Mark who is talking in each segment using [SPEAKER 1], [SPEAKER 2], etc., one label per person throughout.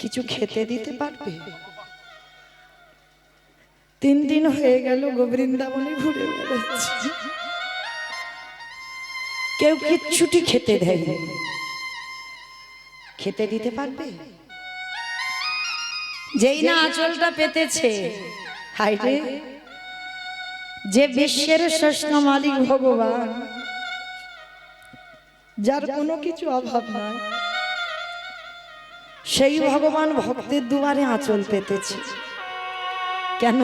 [SPEAKER 1] কিছু খেতে দিতে পারবে? তিন দিন হয়ে গেল গোবৃন্দাবনে ঘুরে বেড়াচ্ছি। কেউ কিচ্ছুটি খেতে দেয়নি। খেতে দিতে পারবে? যেই না আঁচলটা পেতেছে, হাইরে, যে বিশ্বের শ্রেষ্ঠ মালিক ভগবান, যার কোনো কিছু অভাব নাই। সেই ভগবান ভক্তের দুয়ারে আঁচল পেতেছে। কেন?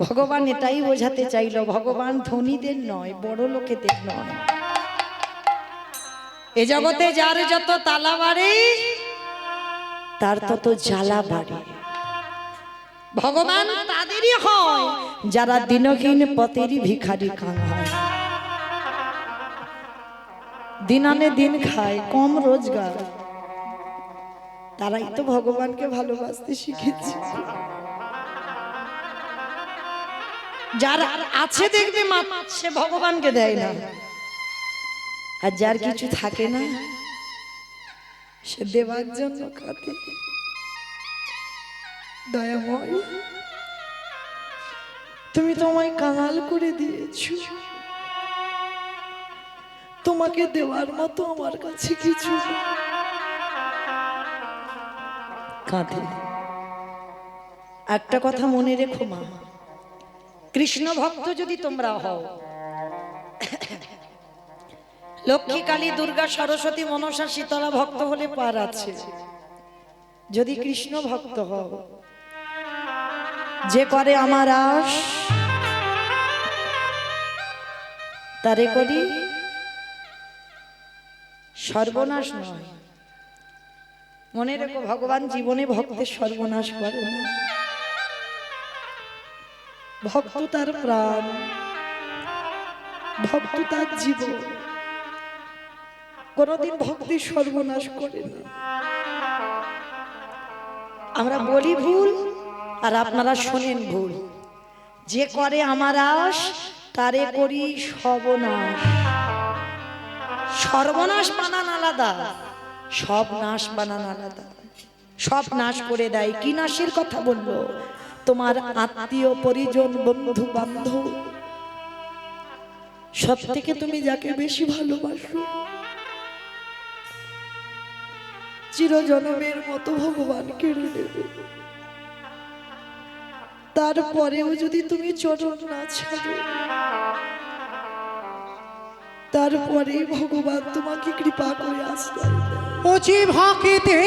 [SPEAKER 1] ভগবান এটাই বোঝাতে চাইল ভগবান ধনীদের নয় বড় লোকেদের নয়। এ জগতে যার যত তালা বাড়ে তার তত জ্বালা বাড়ে ভগবান তাদেরই হয়। যারা দিনহীন পথেরই ভিখারি কাঙায় দিনানে দিন খায় কম রোজগার। তারাই তো ভগবানকে ভালোবাসতে শিখেছে। যার আছে দেখবে সে ভগবানকে দেয় না। আর যার কিছু থাকে না, সে দেওয়ার জন্য কাঁদে। তুমি তোমায় কাঙাল করে দিয়েছ। তোমাকে দেওয়ার মতো আমার কাছে কিছু। কাঁদে একটা কথা মনে রেখো মা, কৃষ্ণ ভক্ত যদি তোমরা হও, লক্ষ্মী কালী, দুর্গা, সরস্বতী, মনসা, শীতলা ভক্ত হলে পার আছে। যদি কৃষ্ণ ভক্ত হও, যে করে আমার আশ, তারে করি সর্বনাশ নয়। মনে রেখো ভগবান জীবনে ভক্তের সর্বনাশ করে। না ভক্ত তার প্রাণ। ভক্ত তার জীবন। কোনদিন ভক্তি সর্বনাশ করে না। আমরা বলি ভুল আর আপনারা শোনেন ভুল। যে করে আমার আশ তারে করি সর্বনাশ। সর্বনাশ। বানান আলাদা। সব নাশ বানান আলাদা। সব নাশ করে দেয়। কি নাশের কথা বলল তোমার আত্মীয়, পরিজন, বন্ধু, বান্ধব। সব থেকে তুমি যাকে বেশি ভালোবাসো। চিরজনমের মতো ভগবান কেড়ে নেবে। তারপরেও যদি তুমি চরণ না ছাড়ো তারপরে ভগবান তোমাকে কৃপা করে আসবে দেয়।
[SPEAKER 2] উচি ভক্তিতে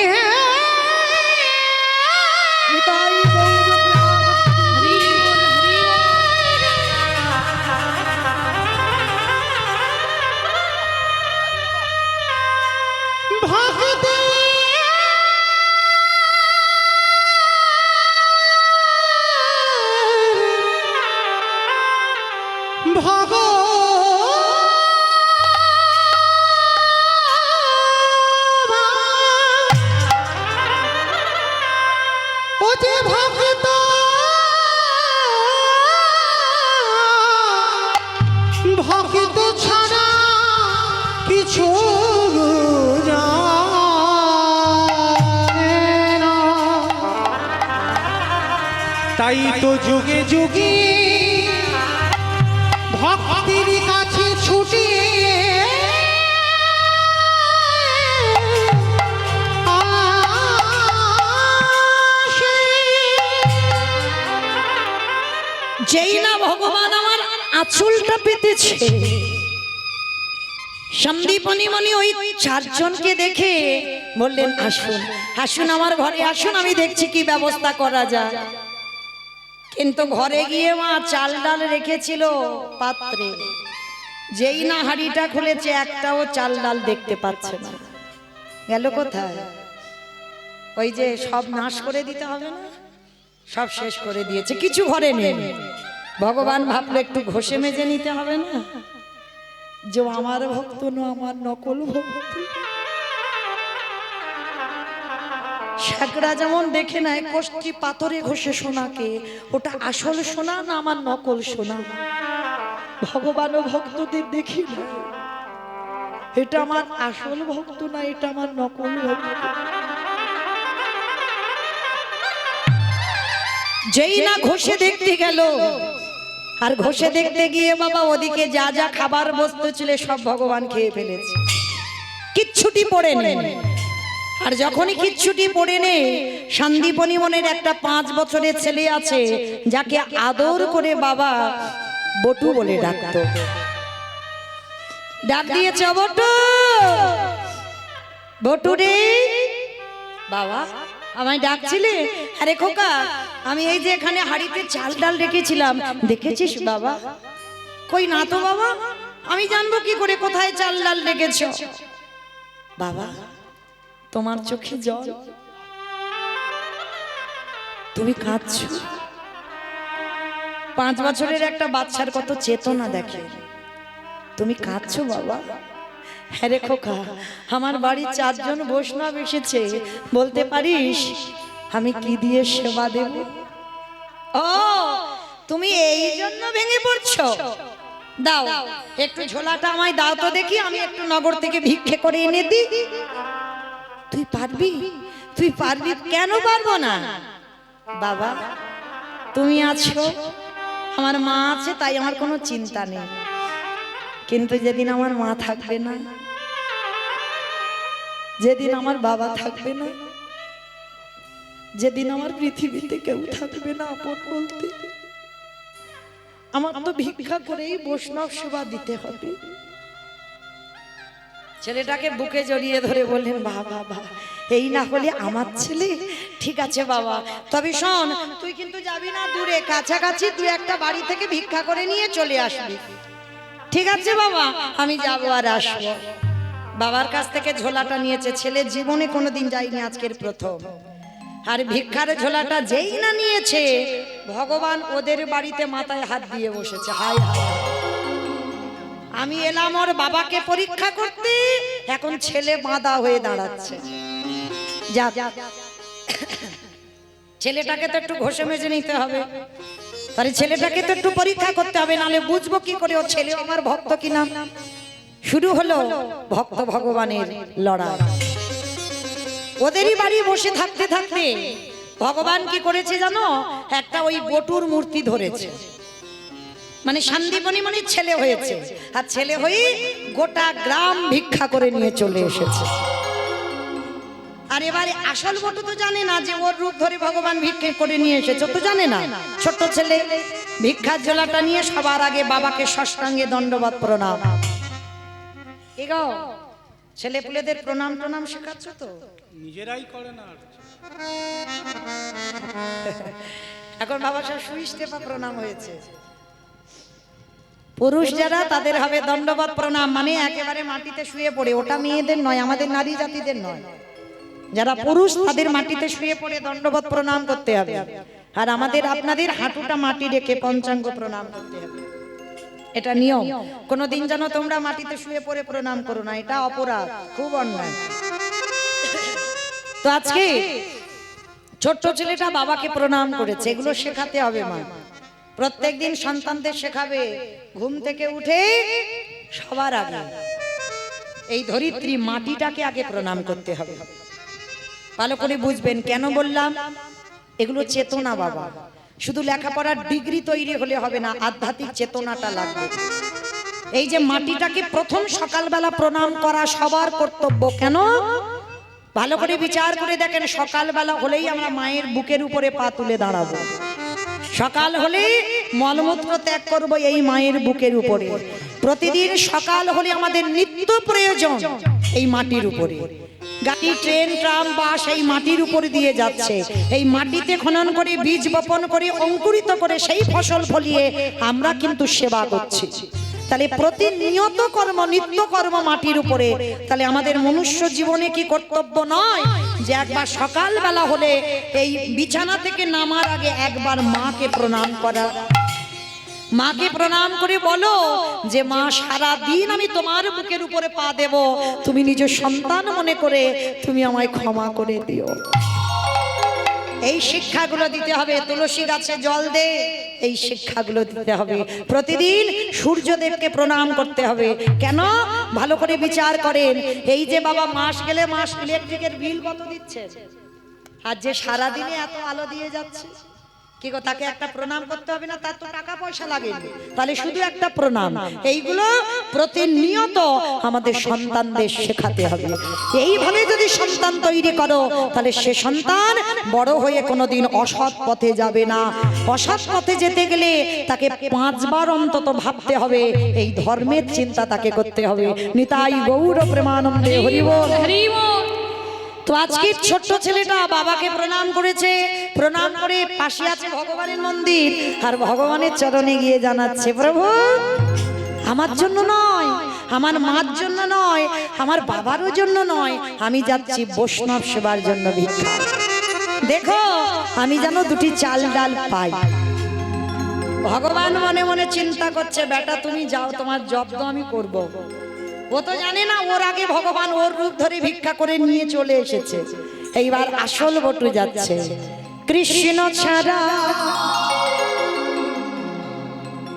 [SPEAKER 1] ভগবান আমার আঁচলটা পেতেছে। সন্দীপনী মনি ওই চারজনকে দেখে বললেন, আসুন আসুন আমার ঘরে, আসুন, আমি দেখছি কি ব্যবস্থা করা যায়। কিন্তু ঘরে গিয়ে মা চাল ডাল রেখেছিল পাত্রে। যেই না হাড়িটা খুলেছে, একটাও চাল ডাল দেখতে পাচ্ছে না। গেল কোথায়? ওই যে সব নাশ করে দিতে হবে না? সব শেষ করে দিয়েছে। কিছু ঘরে নেই। ভগবান ভাবলে একটু ঘষে মেজে নিতে হবে না? যে আমার ভক্ত ন, আমার নকল ভক্ত। ঠাকরা যেমন দেখে নেয়, কষ্টি পাথরে ঘষে সোনাকে, ওটা আসল সোনা না আমার নকল সোনা? ভগবান ও ভক্তদের দেখি এটা আমার আসল ভক্ত না, এটা আমার নকল ভক্ত। যেই না ঘষে দেখতে গেল আর ঘষে দেখতে গিয়ে বাবা ওদিকে যা যা খাবার বস্তু ছিল সব ভগবান খেয়ে ফেলেছে। কিচ্ছুটি পড়ে নেই আর যখনই কিচ্ছুটি পড়ে নে সন্দীপনী মনের একটা পাঁচ বছরের ছেলে আছে, যাকে আদর করে বাবা বটু বলে ডাকতো। ডাক দিয়েছে, "ও বটু! বটু রে! বাবা, আমায় ডাকছিলে? আরে খোকা আমি এই যে এখানে হাড়িতে চাল ডাল রেখেছিলাম। দেখেছিস বাবা? কই না তো বাবা? আমি জানব কি করে কোথায় চাল ডাল রেখেছ। বাবা, তোমার চোখে জল। তুমি কাঁদছো? পাঁচ বছরের একটা বাচ্চার কত চেতনা দেখে। তুমি কাঁদছো বাবা? হ্যাঁ রে খোকা, আমার বাড়ির চারজন বৈষ্ণব এসেছে। বলতে পারিস? আমি কি দিয়ে সেবা দেব? ও তুমি এই জন্য ভেঙে পড়ছো? দাও একটু ঝোলাটা আমায় দাও তো দেখি আমি একটু নগর থেকে ভিক্ষে করে এনে দিই। তুই পারবি? তুই পারবি কেন পারব না? বাবা তুমি আছো? আমার মা আছে তাই আমার কোনো চিন্তা নেই। কিন্তু যেদিন আমার মা থাকবে না যেদিন আমার বাবা থাকবে না যেদিন আমার পৃথিবীতে কেউ থাকবে না আপন বলতে। আমার তো ভিক্ষা করেই বৈষ্ণব সেবা দিতে হবে। ছেলেটাকে বুকে জড়িয়ে ধরে বললেন বাবা বাবা এই না হলে আমার ছেলে? ঠিক আছে বাবা, তবে শোন, তুই কিন্তু যাবি না দূরে, কাছাকাছি তুই একটা বাড়ি থেকে ভিক্ষা করে নিয়ে চলে আসবি। ঠিক আছে বাবা, আমি যাব আর আসব। বাবার কাছ থেকে ঝোলাটা নিয়েছে। ছেলে জীবনে কোনোদিন যায়নি আজকের প্রথম। আর ভিক্ষার ঝোলাটা যেই না নিয়েছে, ভগবান ওদের বাড়িতে মাথায় হাত দিয়ে বসেছে। হাই। আমি এলাম ওর বাবাকে পরীক্ষা করতে, এখন ছেলে বাঁধা হয়ে দাঁড়াচ্ছে। যা ছেলেটাকে তো একটু ঘষে মেজে নিতে হবে। তাহলে ছেলেটাকে তো একটু পরীক্ষা করতে হবে নালে বুঝব কি করে ও ছেলে আমার ভক্ত কিনা। শুরু হলো ভক্ত ভগবানের লড়াই। ওদেরই বাড়ি বসে থাকতে থাকতে ভগবান কি করেছে জানো? একটা ওই বটুর মূর্তি ধরেছে। মানে শান্তিমণি মনির ছেলে হয়েছে। আর ছেলে হয়ে গোটা গ্রাম ভিক্ষা করে নিয়ে চলে এসেছে। আর এবারে আসল বটু তো জানে না যে ওর রূপ ধরে ভগবান ভিক্ষে করে নিয়ে এসেছে। তো জানে না। ছোট্ট ছেলে, ভিক্ষার জলাটা নিয়ে সবার আগে বাবাকে ষষ্ঠাঙ্গে দণ্ডবাদ প্রণাম। ছেলে পুলেদের প্রণাম প্রণাম শেখাচ্ছ তো?
[SPEAKER 2] নিজেরাই করে না আর
[SPEAKER 1] এখন বাবা সব সুইস্টেপা প্রণাম হয়েছে। পুরুষ যারা তাদের হবে দণ্ডবাদ প্রণাম মানে একেবারে মাটিতে শুয়ে পড়ে। ওটা মেয়েদের নয় আমাদের নারী জাতিদের নয়। যারা পুরুষ তাদের মাটিতে শুয়ে পড়ে দণ্ডবাদ প্রণাম করতে হবে। আর আমাদের আপনাদের হাঁটুটা মাটি রেখে পঞ্চাঙ্গ প্রণাম করতে হবে। এটা নিয়ম। কোনোদিন যেন তোমরা মাটিতে শুয়ে পড়ে প্রণাম করো না। এটা অপরাধ। খুব অন্যায়। তো আজকে ছোট্ট ছেলেটা বাবাকে প্রণাম করেছে। এগুলো শেখাতে হবে মা। প্রত্যেকদিন সন্তানদের শেখাবে। ঘুম থেকে উঠে সবার আগে। এই ধরিত্রী মাটিটাকে আগে প্রণাম করতে হবে। ভালো করে বুঝবেন কেন বললাম? এগুলো চেতনা বাবা। শুধু লেখাপড়ার ডিগ্রি তৈরি হলে হবে না, আধ্যাত্মিক চেতনাটা লাগবে। এই যে মাটিটাকে প্রথম সকালবেলা প্রণাম করা সবার কর্তব্য কেন? ভালো করে বিচার করে দেখেন, সকালবেলা হলেই আমরা মায়ের বুকের উপরে পা তুলে দাঁড়াবো। সকাল হলে মলমূত্র ত্যাগ করব এই মায়ের বুকের উপরে। প্রতিদিন সকাল হলে আমাদের নিত্য প্রয়োজন এই মাটির উপরে। গাড়ি, ট্রেন, ট্রাম, বাস এই মাটির উপর দিয়ে যাচ্ছে। এই মাটিতে খনন করে, বীজ বপন করে, অঙ্কুরিত করে সেই ফসল ফলিয়ে আমরা কিন্তু সেবা করছি। তাহলে প্রতিনিয়ত কর্ম, নিত্য কর্ম মাটির উপরে। তাহলে আমাদের মনুষ্য জীবনে কি কর্তব্য নয় যে একবার সকালবেলা হলে এই বিছানা থেকে নামার আগে একবার মাকে প্রণাম করা? মাকে প্রণাম করে বলো যে, মা সারা দিন আমি তোমার বুকের উপরে পা দেব। তুমি নিজ সন্তান মনে করে তুমি আমায় ক্ষমা করে দিও। এই শিক্ষাগুলো দিতে হবে। তুলসী গাছে জল দে। এই শিক্ষাগুলো দিতে হবে। প্রতিদিন সূর্যদেবকে প্রণাম করতে হবে। কেন? ভালো করে বিচার করেন। এই যে বাবা মাস গেলে মাস ইলেকট্রিকের বিল কত দিচ্ছে? আর যে সারাদিনে এত আলো দিয়ে যাচ্ছে। কি গো তাকে একটা প্রণাম করতে হবে না? তার তো টাকা পয়সা লাগে তাহলে শুধু একটা প্রণাম। এইগুলো প্রতিনিয়ত আমাদের সন্তানদের শেখাতে হবে। এইভাবে যদি সন্তান তৈরি করো তাহলে সে সন্তান বড় হয়ে কোনোদিন অসৎ পথে যাবে না। অসৎ পথে যেতে গেলে তাকে পাঁচবার অন্তত ভাবতে হবে। এই ধর্মের চিন্তা তাকে করতে হবে। নিতাই গৌর প্রেমানন্দে হরিবল তো আজকে ছোট্ট ছেলেটা বাবাকে প্রণাম করেছে। প্রণাম করে পাশে আছে ভগবানের মন্দির। আর ভগবানের চরণে গিয়ে জানাচ্ছে, প্রভু, আমার জন্য নয়, আমার মার জন্য নয়, আমার বাবারও জন্য নয়, আমি যাচ্ছি বৈষ্ণব সেবার জন্য ভিক্ষা। দেখো, আমি যেন দুটি চাল ডাল পাই। ভগবান মনে মনে চিন্তা করছে, বেটা, তুমি যাও, তোমার জব্দ আমি করব। ও তো জানে না, ওর আগে ভগবান ওর রূপ ধরে ভিক্ষা করে নিয়ে চলে এসেছে। এইবার আসল বটু যাচ্ছে। কৃষ্ণ ছাড়া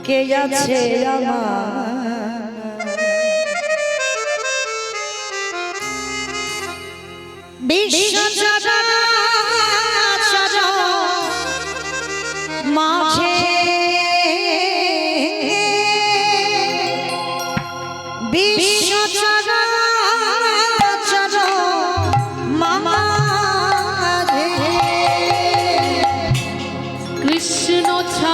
[SPEAKER 1] কে আছে আমার? বিশ্ব চরাচর
[SPEAKER 3] কৃষ্ণ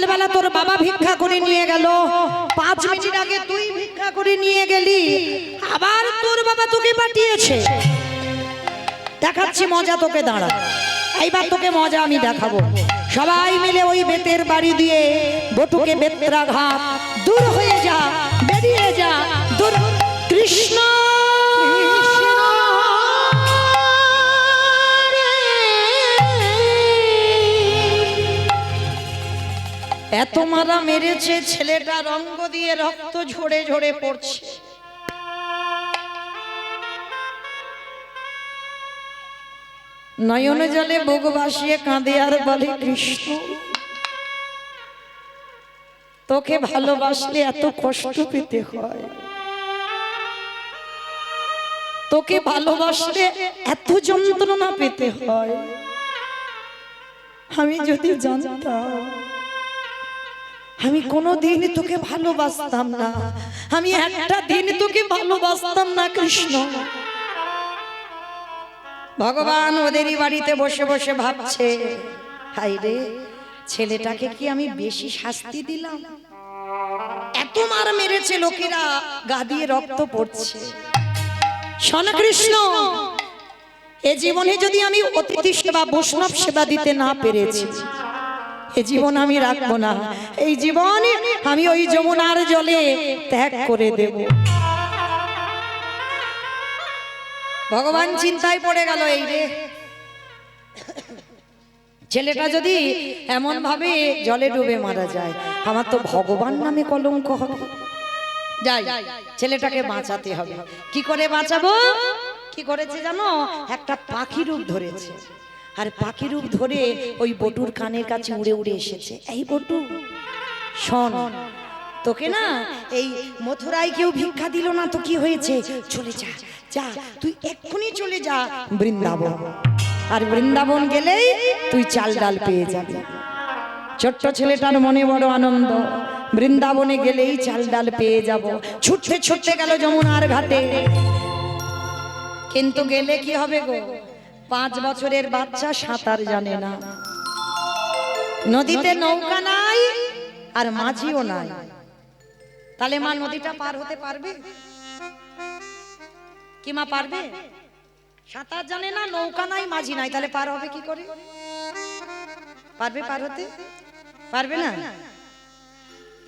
[SPEAKER 1] সকালবেলা তোর বাবা ভিক্ষা করে নিয়ে গেল। পাঁচ মিনিট আগে তুই ভিক্ষা করে নিয়ে গেলি। আবার তোর বাবা তোকে পাঠিয়েছে। দেখাচ্ছি মজা তোকে দাঁড়া। এইবার তোকে মজা আমি দেখাবো। সবাই মিলে ওই বেতের বাড়ি দিয়ে বটুকে বেত্রাঘাত দূর হয়ে যা, বেরিয়ে যা। দূর কৃষ্ণ এত মারা মেরেছে, ছেলেটা রঙ্গ দিয়ে রক্ত ঝরে ঝরে পড়ছে। নয়নে জলে বুক ভাসিয়ে কাঁদে আর বলে, কৃষ্ণ, তোকে ভালোবাসলে এত কষ্ট পেতে হয়। তোকে ভালোবাসলে এত যন্ত্রণা পেতে হয়। আমি যদি জানতাম আমি কোনো দিন তোকে ভালোবাসতাম না। আমি একটা দিন তোকে ভালোবাসতাম না, কৃষ্ণ। ভগবান ওদেরই বাড়িতে বসে বসে ভাবছে হাই রে, ছেলেটাকে কি আমি বেশি শাস্তি দিলাম? এত মার মেরেছে লোকেরা, গা দিয়ে রক্ত পড়ছে। কৃষ্ণ, এ জীবনে যদি আমি অতিথি সেবা, বৈষ্ণব সেবা দিতে না পেরেছি এ জীবন আমি রাখব না। এই জীবনে আমি ওই যমুনার জলে ত্যাগ করে দেব। ভগবান চিন্তায় পড়ে গেল এই রে। ছেলেটা যদি এমন ভাবে জলে ডুবে মারা যায়, আমার তো ভগবান নামে কলঙ্ক হবে। যাই, ছেলেটাকে বাঁচাতে হবে। কি করে বাঁচাবো? কি করেছে জানো? একটা পাখি রূপ ধরেছে। আর পাখি রূপ ধরে ওই বটুর কানের কাছে উড়ে উড়ে এসেছে। এই বটু, শোন, তোকে না এই মথুরায় কেউ ভিক্ষা দিল না তো কি হয়েছে? চলে যা যা, তুই এক্ষুনি চলে যা বৃন্দাবন। আর বৃন্দাবন গেলেই তুই চাল ডাল পেয়ে যাবি। ছোট্ট ছেলেটার মনে বড় আনন্দ। বৃন্দাবনে গেলেই চাল ডাল পেয়ে যাব। ছুটতে ছুটতে গেল যমুনার ঘাটে। কিন্তু গেলে কি হবে গো? পাঁচ বছরের বাচ্চা সাঁতার জানে না। নদীতে নৌকা নাই আর মাঝিও নাই। তাহলে মা নদীটা পার হতে পারবে? কি মা পারবে? সাঁতার জানে না নৌকা নাই মাঝি নাই তাহলে পার হবে কি করে? পারবে পার হতে? পারবে না?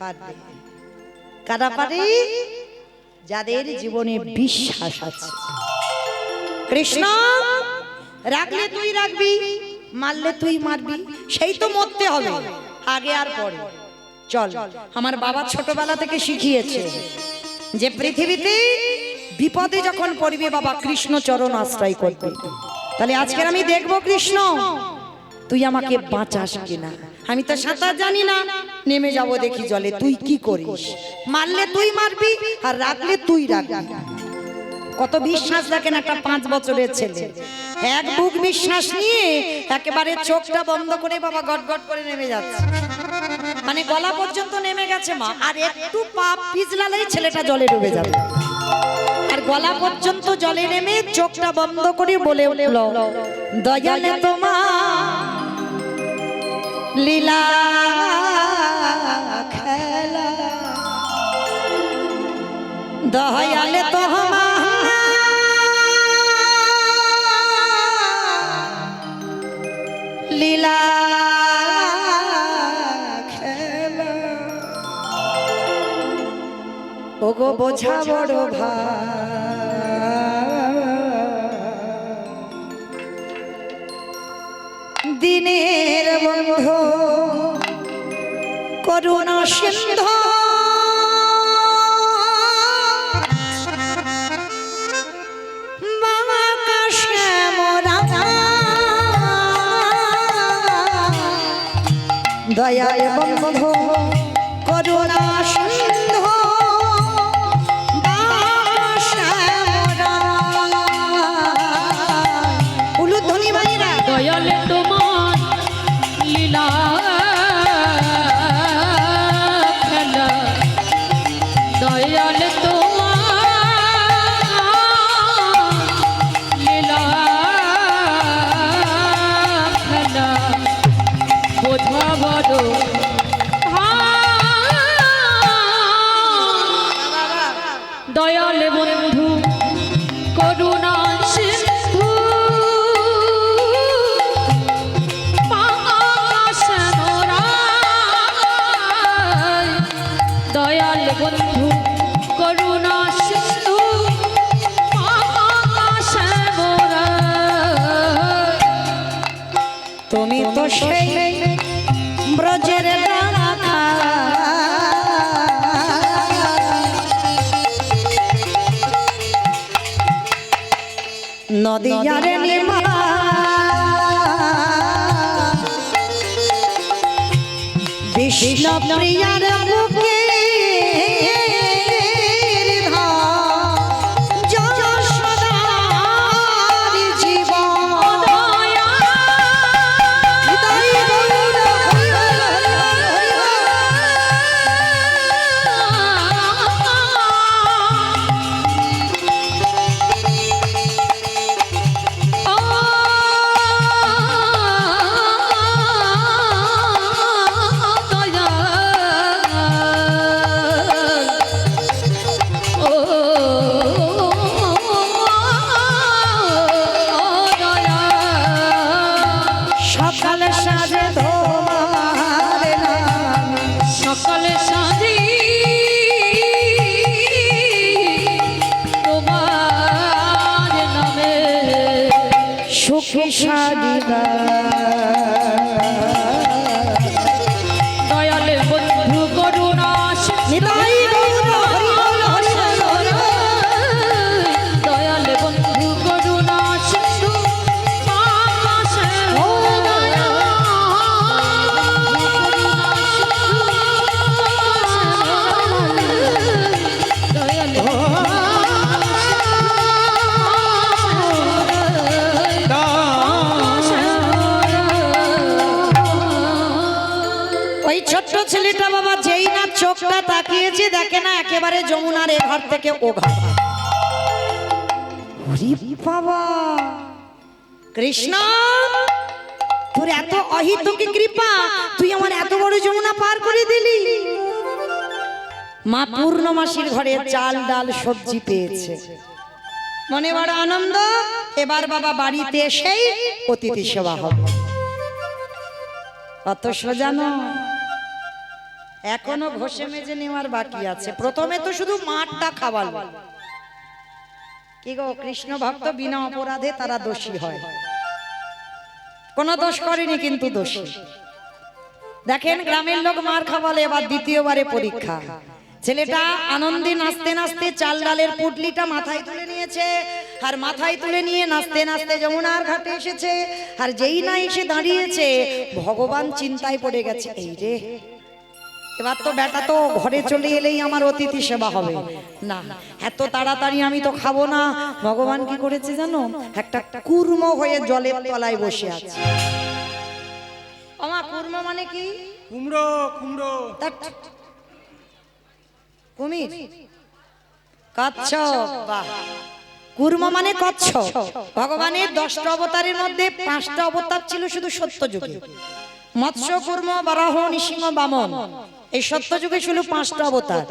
[SPEAKER 1] পারবে কারা পারে? যাদের জীবনে বিশ্বাস আছে। কৃষ্ণ! রাখলে তুই রাখবি, মারলে তুই মারবি, সেই তো মরতে হবে। আগে আর পরে। চল, আমার বাবা ছোটবেলা থেকে শিখিয়েছে যে পৃথিবীতে বিপদে যখন পড়বে বাবা, কৃষ্ণ চরণ আশ্রয় করবে। তাহলে আজকের আমি দেখব কৃষ্ণ, তুই আমাকে বাঁচাস কিনা? আমি তো সাঁতার জানি না। নেমে যাব দেখি জলে। তুই কি করিস? মারলে তুই মারবি, আর রাখলে তুই রাখবি। কত বিশ্বাস রাখেন একটা পাঁচ বছরের ছেলে? এক বুক বিশ্বাস নিয়ে একেবারে চোখটা বন্ধ করে বাবা গট করে নেমে যাচ্ছে। মানে গলা পর্যন্ত নেমে গেছে মা, আর একটু পা পিছলালেই ছেলেটা জলে ডুবে যাবে। আর গলা পর্যন্ত জলে নেমে চোখটা বন্ধ করে বলে উঠল, দয়ালে তোমা লীলা খেলা। দয়ালে তোমা লীলা ওগো বোঝা বড় ভাই। দিনের বন্ধু করুণা সিন্ধু। দয়াল বন্ধু। একেবারে যমুনার এ ঘর থেকে ও ঘর বাবা। কৃষ্ণ তোর এত অহিতকি কৃপা? তুই আমার এত বড় যমুনা পার করে দিলি। মা পূর্ণমাসীর ঘরে চাল ডাল সবজি পেয়েছে। মনে বড় আনন্দ এবার বাবা বাড়িতে এসেই অতিথি সেবা হবে। অত সোজা নয়। এখনও ঘষে মেজে নেওয়ার বাকি আছে। প্রথমে তো শুধু মাঠটা খাওয়ালো কি গো কৃষ্ণ ভক্ত বিনা অপরাধে তারা দোষী হয়। কোন দোষ করেনি কিন্তু দোষী। দেখেন গ্রামের লোক মার খাওয়ালে এবার দ্বিতীয়বারে পরীক্ষা। ছেলেটা আনন্দে নাচতে নাচতে চাল ডালের পুটলিটা মাথায় তুলে নিয়েছে। আর মাথায় তুলে নিয়ে নাচতে নাচতে যমুনার ঘাটে এসেছে। আর যেই না এসে দাঁড়িয়েছে ভগবান চিন্তায় পড়ে গেছে। এই রে এবার তো বেটা তো ঘরে চলে এলেই আমার অতিথি সেবা হবে। না এত তাড়াতাড়ি আমি তো খাব না। ভগবান কি করেছে জানো? একটা কুর্ম হয়ে জলের তলায় বসে আছে। আমার কুর্ম মানে কি?
[SPEAKER 2] কুমড়ো কুমড়ো।
[SPEAKER 1] কুমির? কচ্ছপ। বাহ। কুর্ম মানে কচ্ছপ। ভগবানের দশটা অবতারের মধ্যে পাঁচটা অবতার ছিল শুধু সত্য যুগে মৎস্য কুর্ম বারাহ নৃসিংহ বামন। এই সত্য যুগে ছিল পাঁচটা অবতার।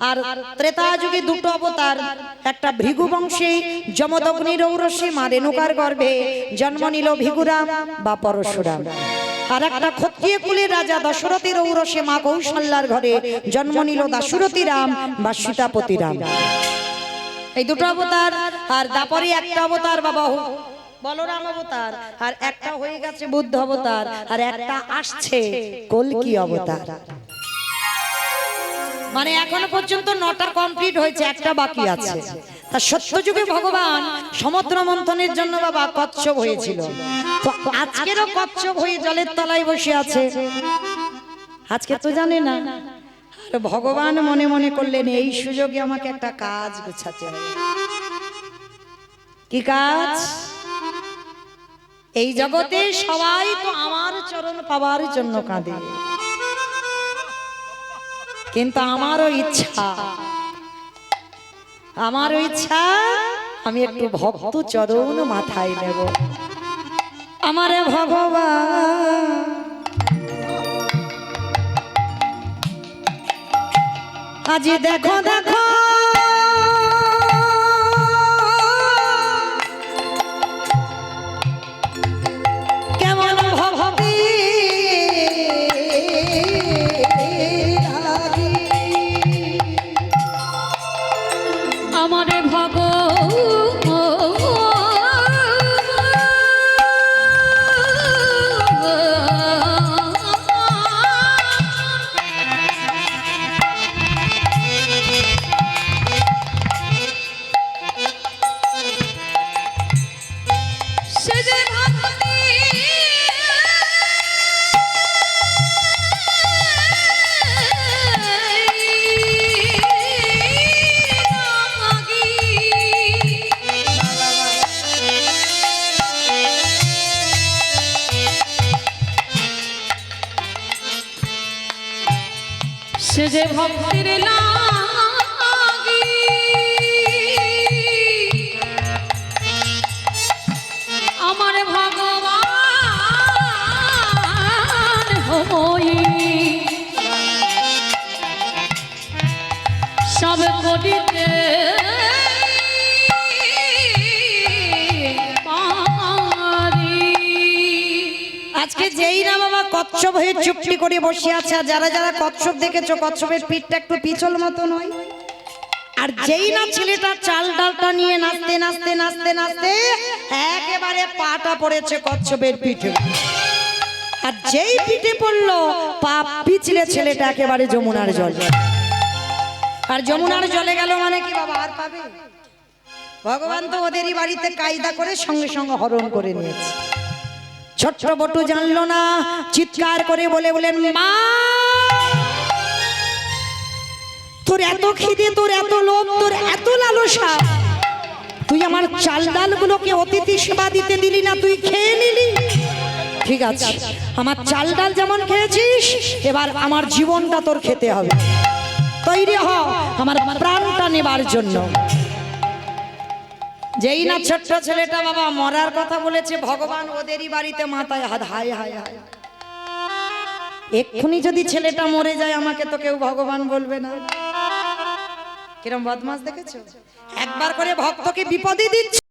[SPEAKER 1] আর ত্রেতা যুগে দুটো অবতার। একটা ভৃগু বংশে যমদগ্নি রৌরসী, মা রেণুকার গর্ভে জন্ম নিল ভিগুরাম বা পরশুরাম। আর একটা ক্ষত্রিয় কুলের রাজা দশরথের ঔরসে মা কৌশল্যার ঘরে জন্ম নিল দাশুরথী রাম বা সীতাপতি রাম এই দুটো অবতার আর তারপরে একটা অবতার বাবা বলরাম অবতার আর একটা হয়ে গেছে বুদ্ধ অবতার আর একটা আসছে কলকি অবতার। মানে এখনও পর্যন্ত নটা কমপ্লিট হয়েছে একটা বাকি আছে। তা সত্য যুগে ভগবান সমুদ্র মন্থনের জন্য বাবা কচ্ছপ হয়েছিল। তো আজকেরও কচ্ছপ হয়ে জলের তলায় বসে আছে। আজকে তো জানে না। ভগবান মনে মনে করলেন এই সুযোগে আমাকে একটা কাজ গুছাতে হবে। কি কাজ? এই জগতে সবাই তো আমার চরণ পাওয়ার জন্য কাঁদে। কিন্তু আমারও ইচ্ছা। আমারও ইচ্ছা আমি একটু ভক্ত চরণ মাথায় নেব। আমারে ভগবান আজি দেখো দেখো
[SPEAKER 3] সে যে ভক্তির লাগি
[SPEAKER 1] কচ্ছপ হয়ে চুপটি করে বসে আছে, আর যারা যারা কচ্ছপ দেখেছ, কচ্ছপের পিঠটা একটু পিছল মতো নয়। আর যেই না ছেলেটা চাল ডালটা নিয়ে নাচতে নাচতে নাচতে নাচতে একেবারে পাটা পড়েছে কচ্ছপের পিঠে। আর যেই পিঠে পড়ল, পা পিছলে ছেলেটা একেবারে যমুনার জল। আর যমুনার জলে গেল মানে কি বাবা, আর পাবে? ভগবান তো ওদেরই বাড়িতে কায়দা করে সঙ্গে সঙ্গে হরণ করে নিয়েছে। ছোট্ট বটু জানলো না, চিৎকার করে বলে বলেন মা, তোর এত খিদে, তোর এত লোভ, তোর এত লালসা। তুই আমার চাল ডালগুলোকে অতিথি সেবা দিতে দিলি না, তুই খেয়ে নিলি। ঠিক আছে, আমার চাল ডাল যেমন খেয়েছিস, এবার আমার জীবনটা তোর খেতে হবে। তৈরি হ, আমার প্রাণটা নেবার জন্য। যেই না ছোট্ট ছেলেটা বাবা মরার কথা বলেছে ভগবান ওদেরই বাড়িতে মাথায় হাত হায় হায় হায় এক্ষুনি যদি ছেলেটা মরে যায় আমাকে তো কেউ ভগবান বলবে না। কিরম বদমাস দেখেছ? একবার করে ভক্তকে বিপদে দিচ্ছে।